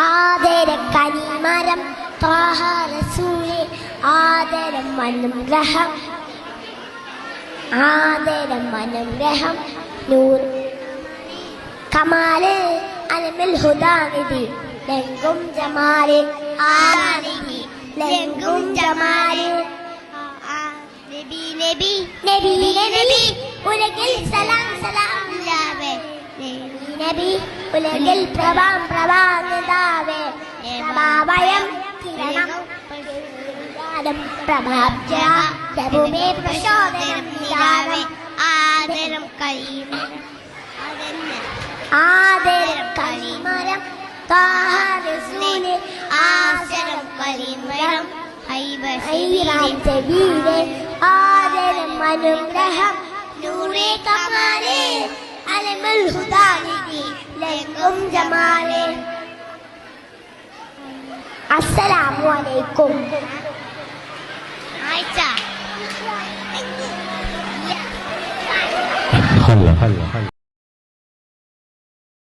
ആദര കനിമരം ആദരം അനുഗ്രഹം. ആദരം അനുഗ്രഹം നൂർ കമാൽ അലമിൽ ഹുദാനിധി ലങ്കും ജമാൽ ആനിധി ലങ്കും ജമാൽ നബി നബി നബി നബി ഉലകിൽ സലാം സലാം ഇല്ലാവേ. നബി ഉലകിൽ പ്രഭാം പ്രഭാതാവേ പ്രഭാവയം കിരണം പ്രഭാബ്ജ പ്രഭുമേ പ്രചോദനം നിദാനം ആദരം അതന്നെ ആദരം കലിമരം താഹരസൂലെ ஐராம் செவியிலே ஆதரம் அனுகிரகம் நூறே கமாலே அலமல் ஹுதானிக்கு லெக்கும் ஜமாலே السلام عليكم عايشة هلا هلا هلا